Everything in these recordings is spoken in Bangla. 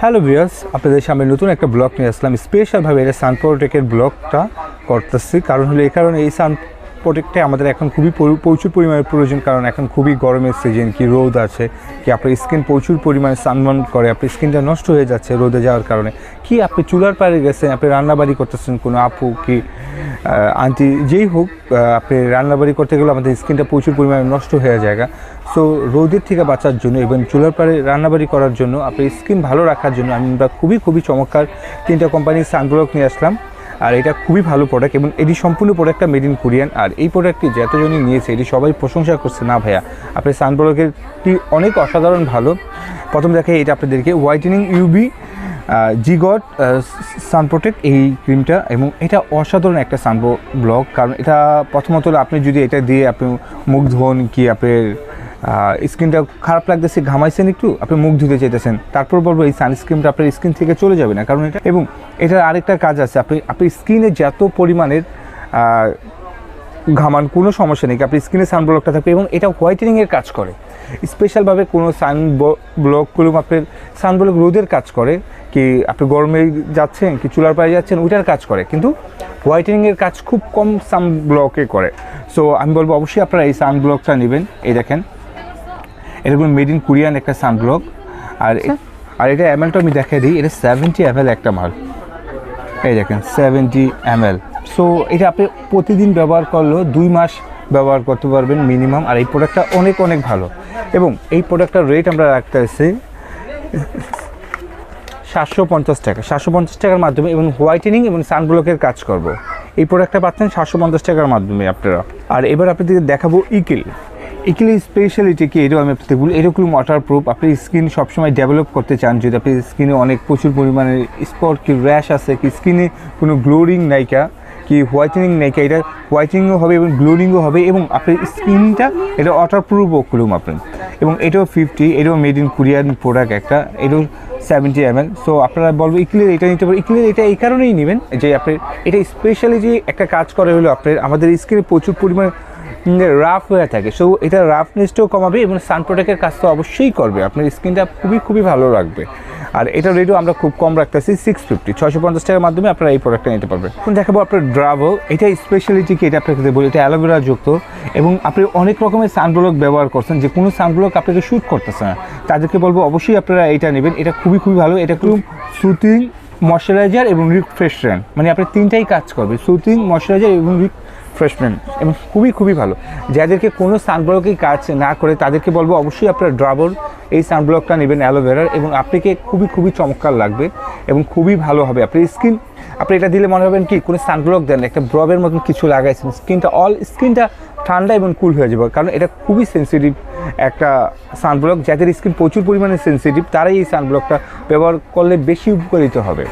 হ্যালো ভিয়াস আপনাদের সামনে নতুন একটা ব্লগ নিয়ে আসলাম। স্পেশালভাবে এটা সান প্রোটেকের ব্লগটা করতেছি, কারণ হলো এই কারণে এই সান প্রোটেক্টে আমাদের এখন খুবই প্রচুর পরিমাণে প্রয়োজন, কারণ এখন খুবই গরমের সিজন কি রোদ আছে, কি আপনার স্কিন প্রচুর পরিমাণে সানবার্ন করে, আপনার স্কিনটা নষ্ট হয়ে যাচ্ছে রোদে যাওয়ার কারণে। কি আপনি চুলার পাড়ে গেছেন, আপনি রান্নাবাড়ি করতেছেন, কোনো আপু কি আন্টি যেই হোক আপনি রান্নাবাড়ি করতে গেলে আমাদের স্কিনটা প্রচুর পরিমাণে নষ্ট হয়ে যায় সো রোদের থেকে বাঁচার জন্য এবং চুলার পাড়ে রান্নাবাড়ি করার জন্য, আপনার স্কিন ভালো রাখার জন্য আমরা খুবই খুবই চমৎকার তিনটা কোম্পানির সানব্লক নিয়ে আসলাম। আর এটা খুবই ভালো প্রোডাক্ট এবং এটি সম্পূর্ণ প্রোডাক্টটা মেড ইন কোরিয়ান আর এই প্রোডাক্টটি যতজনই নিয়েছে, এটি সবাই প্রশংসা করছে। না ভাইয়া আপনার সানব্লকেরটি অনেক অসাধারণ ভালো। প্রথম দেখে এটা আপনাদেরকে হোয়াইটেনিং ইউবি জিগট সান প্রোটেক্ট এই ক্রিমটা এবং এটা অসাধারণ একটা সান ব্লক কারণ এটা প্রথমত আপনি যদি এটা দিয়ে আপনি মুখ ধোন কি আপনার স্কিনটা খারাপ লাগতেছে, ঘামাইছেন একটু, আপনি মুখ ধুতে চাইতেছেন। তারপর বলব এই সানস্ক্রিনটা আপনার স্কিন থেকে চলে যাবে না, কারণ এটা এবং এটার আরেকটা কাজ আছে, আপনি আপনি স্কিনে যত পরিমাণের ঘামান, কোনো সমস্যা নেই, আপনি স্কিনে সানব্লকটা থাকবে, এবং এটা হোয়াইটেনিংয়ের কাজ করে। স্পেশালভাবে কোনো সান ব্লকগুলো আপনার সানব্লক রোদের কাজ করে, কি আপনি গরমে যাচ্ছেন, কি চুলার পায়ে যাচ্ছেন, ওইটার কাজ করে, কিন্তু হোয়াইটেনিংয়ের কাজ খুব কম সানব্লকে করে। সো আমি বলব অবশ্যই আপনারা এই সানব্লকটা নেবেন, এই দেখেন। এটা কোনো মেড ইন কোরিয়ান একটা সানব্লক আর আর এটা এমএলটা আমি দেখাই দিই। এটা সেভেন্টি এমএল একটা মাল। এই দেখেন সেভেন্টি এমএল সো এটা আপনি প্রতিদিন ব্যবহার করলেও দুই মাস ব্যবহার করতে পারবেন মিনিমাম আর এই প্রোডাক্টটা অনেক অনেক ভালো। এবং এই প্রোডাক্টটার রেট আমরা রাখতে আসছি সাতশো পঞ্চাশ টাকা। সাতশো পঞ্চাশ টাকার মাধ্যমে এবং হোয়াইটেনিং এবং সানব্লকের কাজ করব। এই প্রোডাক্টটা পাচ্ছেন সাতশো পঞ্চাশ টাকার মাধ্যমে আপনারা। আর এবার আপনাদেরকে দেখাবো ইকিল ইকিলের স্পেশালিটি কি? এটাও আমি আপনাদের এরকম ওয়াটার প্রুফ আপনি স্কিন সবসময় ডেভেলপ করতে চান। যদি আপনি স্কিনে অনেক প্রচুর পরিমাণে স্পট কি র্যাশ আছে, কি স্কিনে কোনো গ্লোরিং নাইকা, কি হোয়াইটেনিং নাইকা, এটা হোয়াইটেনিংও হবে এবং গ্লোরিংও হবে এবং আপনার স্কিনটা এটা ওয়াটার প্রুফও করুন আপনার এবং এটাও ফিফটি এটাও মেড ইন কোরিয়ান প্রোডাক্ট একটা, এটাও সেভেন্টি এম এল সো আপনারা বলব ইকলির এটা নিতে পারেন। ইকলির এটা এই কারণেই নেবেন যে আপনার এটা স্পেশালি যে একটা কাজ করে হলো আপনার, আমাদের স্কিনে প্রচুর পরিমাণে রাফ হয়ে থাকে। সো এটা রাফনেসটাও কমাবে এবং সান প্রোটেক্টের কাজ তো অবশ্যই করবে। আপনার স্কিনটা খুবই খুবই ভালো রাখবে আর এটা রেটও আমরা খুব কম রাখতেছি সিক্স ফিফটি ছশো পঞ্চাশ টাকার মাধ্যমে আপনারা এই প্রোডাক্টটা নিতে পারবেন। এখন দেখাবো আপনার ড্রাভো এটা স্পেশালিটি কি এটা আপনাকে বলি, এটা অ্যালোভেরা যুক্ত এবং আপনি অনেক রকমের সানব্লক ব্যবহার করছেন। যে কোনো সানব্লক আপনাকে শ্যুট করতেছে না। তাদেরকে বলব, অবশ্যই আপনারা এটা নেবেন। এটা খুবই খুবই ভালো। এটা খুব সুতিং ময়শ্চারাইজার এবং রিফ্রেশমেন্ট মানে আপনি তিনটাই কাজ করবে। সুতিং ময়শ্চারাইজার এবং রিফ্রেশমেন্ট এবং খুবই খুবই ভালো। যাদেরকে কোনো সানব্লকই কাজ না করে, তাদেরকে বলব অবশ্যই আপনার ড্রাবর এই সানব্লকটা নেবেন অ্যালোভেরার এবং আপনাকে খুবই খুবই চমৎকার লাগবে এবং খুবই ভালো হবে। আপনার স্কিন আপনি এটা দিলে মনে হবেন কি, কোনো সানব্লক দেন একটা ব্রবের মতন কিছু লাগাইছেন স্কিনটা অল স্কিনটা ঠান্ডা এবং কুল হয়ে যাবে, কারণ এটা খুবই সেন্সিটিভ একটা সানব্লক। যাদের স্কিন প্রচুর পরিমাণে সেন্সিটিভ তারাই এই সানব্লকটা ব্যবহার করলে বেশি উপকারিত হবে।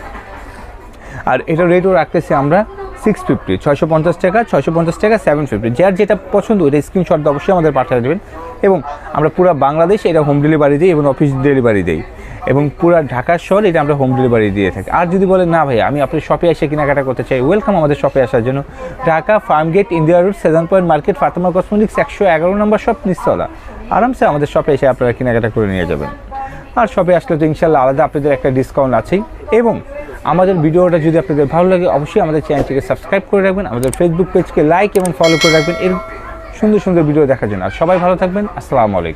আর এটা রেটও রাখতেছি আমরা সিক্স ফিফটি ছয়শো পঞ্চাশ টাকা, ছয়শো পঞ্চাশ টাকা সেভেন ফিফটি যার যেটা পছন্দ, ওইটা স্ক্রিনশট অবশ্যই আমাদের পাঠিয়ে দেবেন। এবং আমরা পুরো বাংলাদেশ এটা হোম ডেলিভারি দিই এবং অফিস ডেলিভারি দিই। এবং পুরো ঢাকার শহর এটা আমরা হোম ডেলিভারি দিয়ে থাকি। আর যদি বলেন, না ভাই আমি আপনার শপে এসে কেনাকাটা করতে চাই ওয়েলকাম আমাদের শপে আসার জন্য। Dhaka Farmgate India road seven point market Fatema cosmetics একশো এগারো নম্বর শপ নিশ্চলা আরামসে আমাদের শপে এসে আপনারা কেনাকাটা করে নিয়ে যাবেন। আর শপে আসলে তো ইনশাল্লাহ আলাদা আপনাদের একটা ডিসকাউন্ট আছেই। এবং আমাদের ভিডিওটা যদি আপনাদের ভালো লাগে, অবশ্যই আমাদের চ্যানেলটিকে সাবস্ক্রাইব করে রাখবেন, আমাদের ফেসবুক পেজকে লাইক এবং ফলো করে রাখবেন। এর সুন্দর সুন্দর ভিডিও দেখার জন্য। আর সবাই ভালো থাকবেন। আসসালামু আলাইকুম।